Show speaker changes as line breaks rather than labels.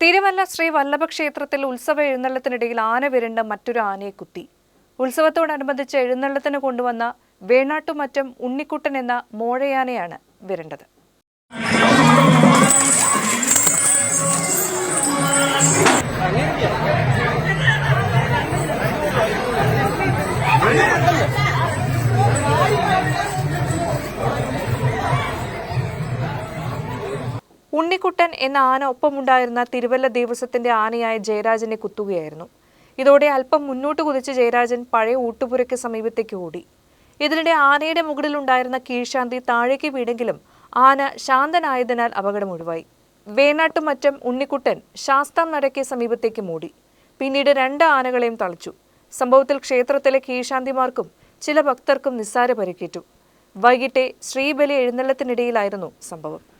തിരുവല്ല ശ്രീ വല്ലഭ ക്ഷേത്രത്തിൽ ഉത്സവ എഴുന്നള്ളത്തിനിടയിൽ ആന വിരണ്ട മറ്റൊരു ആനയെ കുത്തി. ഉത്സവത്തോടനുബന്ധിച്ച് എഴുന്നള്ളത്തിന് കൊണ്ടുവന്ന വേണാട്ടുമറ്റം ഉണ്ണിക്കുട്ടൻ എന്ന മോഴയാനയാണ് വിരണ്ടത്. ഉണ്ണിക്കുട്ടൻ എന്ന ആന ഒപ്പമുണ്ടായിരുന്ന തിരുവല്ല ദേവസ്വത്തിന്റെ ആനയായ ജയരാജനെ കുത്തുകയായിരുന്നു. ഇതോടെ അല്പം മുന്നോട്ട് കുതിച്ച് ജയരാജൻ പഴയ ഊട്ടുപുരയ്ക്ക് സമീപത്തേക്ക് ഓടി. ഇതിനിടെ ആനയുടെ മുകളിലുണ്ടായിരുന്ന കീഴ്ശാന്തി താഴേക്ക് വീണെങ്കിലും ആന ശാന്തനായതിനാൽ അപകടം ഒഴിവായി. വേണാട്ടുമറ്റം ഉണ്ണിക്കുട്ടൻ ശാസ്താം നടയ്ക്ക് സമീപത്തേക്ക് മൂടി. പിന്നീട് രണ്ട് ആനകളെയും തളച്ചു. സംഭവത്തിൽ ക്ഷേത്രത്തിലെ കീഴ്ശാന്തിമാർക്കും ചില ഭക്തർക്കും നിസ്സാര പരിക്കേറ്റു. വൈകിട്ടെ ശ്രീബലി എഴുന്നള്ളത്തിനിടയിലായിരുന്നു സംഭവം.